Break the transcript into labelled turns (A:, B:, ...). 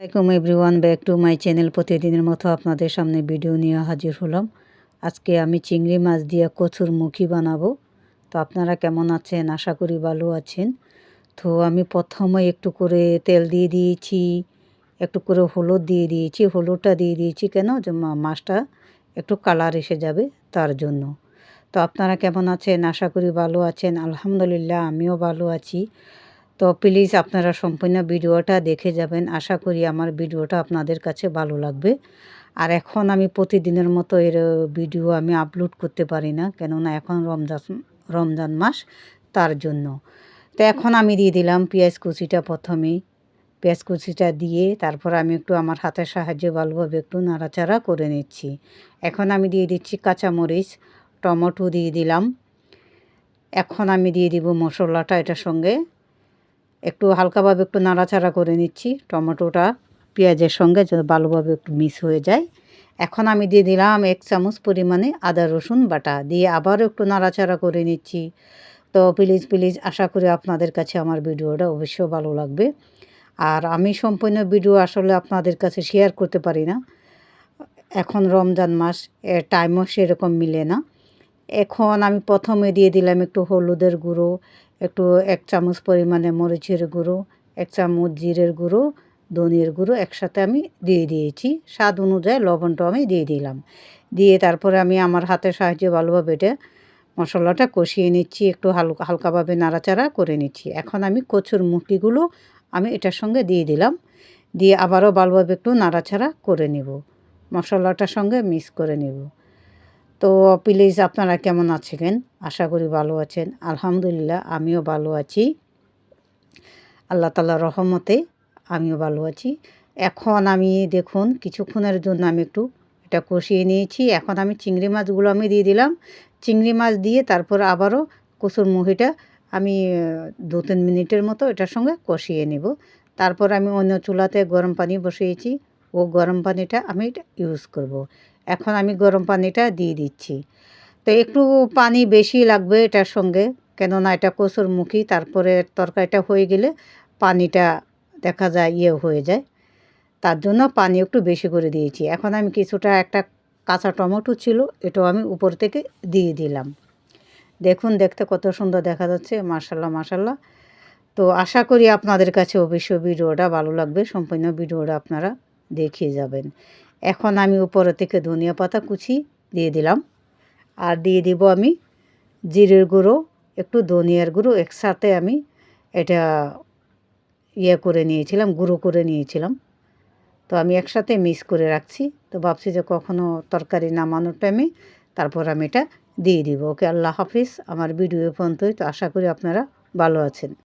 A: আসসালামাইকুম everyone, back to my channel প্রতিদিনের মতো আপনাদের সামনে ভিডিও নিয়ে হাজির হলাম। আজকে আমি চিংড়ি মাছ দিয়ে কচুর মুখি বানাবো। তো আপনারা কেমন আছেন? আশা করি ভালো আছেন। তো আমি প্রথমে একটু করে তেল দিয়ে দিয়েছি, একটু করে হলুদ দিয়ে দিয়েছি, হলুদটা দিয়ে দিয়েছি কেন? যে মাছটা একটু কালার এসে যাবে তার জন্য। তো আপনারা কেমন আছেন? আশা করি ভালো আছেন। আলহামদুলিল্লাহ, আমিও ভালো আছি। তো প্লিজ আপনারা সম্পূর্ণ ভিডিওটা দেখে যাবেন। আশা করি আমার ভিডিওটা আপনাদের কাছে ভালো লাগবে। আর এখন আমি প্রতিদিনের মতো এর ভিডিও আমি আপলোড করতে পারি না, কেননা এখন রমজান রমজান মাস তার জন্য। তো এখন আমি দিয়ে দিলাম পেঁয়াজ কুচিটা প্রথমেই। পেঁয়াজ কুচিটা দিয়ে তারপর আমি একটু আমার হাতের সাহায্যে ভালোভাবে একটু নাড়াচাড়া করে নিচ্ছি। এখন আমি দিয়ে দিচ্ছি কাঁচামরিচ, টমেটো দিয়ে দিলাম। এখন আমি দিয়ে দিব মশলাটা এটার সঙ্গে। একটু হালকাভাবে একটু নাড়াচাড়া করে নিচ্ছি। টমেটোটা পেঁয়াজের সঙ্গে ভালোভাবে একটু মিস হয়ে যায়। এখন আমি দিয়ে দিলাম এক চামচ পরিমাণে আদা, রসুন বাটা। দিয়ে আবারও একটু নাড়াচাড়া করে নিচ্ছি। তো প্লিজ প্লিজ আশা করি আপনাদের কাছে আমার ভিডিওটা অবশ্যই ভালো লাগবে। আর আমি সম্পূর্ণ ভিডিও আসলে আপনাদের কাছে শেয়ার করতে পারি না। এখন রমজান মাস টাইমও সেরকম মিলে না। এখন আমি প্রথমে দিয়ে দিলাম একটু হলুদের গুঁড়ো, একটু এক চামচ পরিমাণে মরিচের গুঁড়ো, এক চামচ জিরের গুঁড়ো, ধনিয়ার গুঁড়ো একসাথে আমি দিয়ে দিয়েছি। স্বাদ অনুযায়ী লবণটা আমি দিয়ে দিলাম। দিয়ে তারপরে আমি আমার হাতের সাহায্যে ভালোভাবে এটা মশলাটা কষিয়ে নিচ্ছি, একটু হালকা হালকাভাবে নাড়াচাড়া করে নিচ্ছি। এখন আমি কচুর মুখিগুলো আমি এটার সঙ্গে দিয়ে দিলাম। দিয়ে আবারও ভালোভাবে একটু নাড়াচাড়া করে নেব। মশলাটার সঙ্গে মিক্স করে নেব। তো প্লিজ আপনারা কেমন আছেন? আশা করি ভালো আছেন। আলহামদুলিল্লাহ, আমিও ভালো আছি। আল্লাহ তালা রহমতে আমিও ভালো আছি। এখন আমি, দেখুন, কিছুক্ষণের জন্য আমি একটু এটা কষিয়ে নিয়েছি। এখন আমি চিংড়ি মাছগুলো আমি দিয়ে দিলাম। চিংড়ি মাছ দিয়ে তারপর আবারও কচুর মুহিটা আমি দু তিন মিনিটের মতো এটার সঙ্গে কষিয়ে নেব। তারপর আমি অন্য চুলাতে গরম পানি বসিয়েছি। ও গরম পানিটা আমি এটা ইউজ করব। এখন আমি গরম পানিটা দিয়ে দিচ্ছি। তো একটু পানি বেশি লাগবে এটার সঙ্গে, কেননা এটা কচুর মুখী, তারপরে তরকারিটা হয়ে গেলে পানিটা দেখা যায় ইয়ে হয়ে যায়। তার জন্য পানি একটু বেশি করে দিয়েছি। এখন আমি কিছুটা একটা কাঁচা টমেটো ছিল, এটাও আমি উপর থেকে দিয়ে দিলাম। দেখুন, দেখতে কত সুন্দর দেখা যাচ্ছে মার্শাল্লাহ মার্শাল্লাহ তো আশা করি আপনাদের কাছে অবশ্যই ভিডিওটা ভালো লাগবে। সম্পূর্ণ ভিডিওটা আপনারা দেখিয়ে যাবেন। এখন আমি উপরে থেকে ধনিয়া পাতা কুচি দিয়ে দিলাম। আর দিয়ে দিব আমি জিরের গুঁড়ো, একটু ধনিয়ার গুঁড়ো, একসাথে আমি এটা ইয়ে করে নিয়েছিলাম, গুঁড়ো করে নিয়েছিলাম। তো আমি একসাথে মিক্স করে রাখছি। তো ভাবছি যে কখনও তরকারি নামানোর টাইমে তারপর আমি এটা দিয়ে দিব। ওকে, আল্লাহ হাফিজ। আমার ভিডিও পর্যন্তই। তো আশা করি আপনারা ভালো আছেন।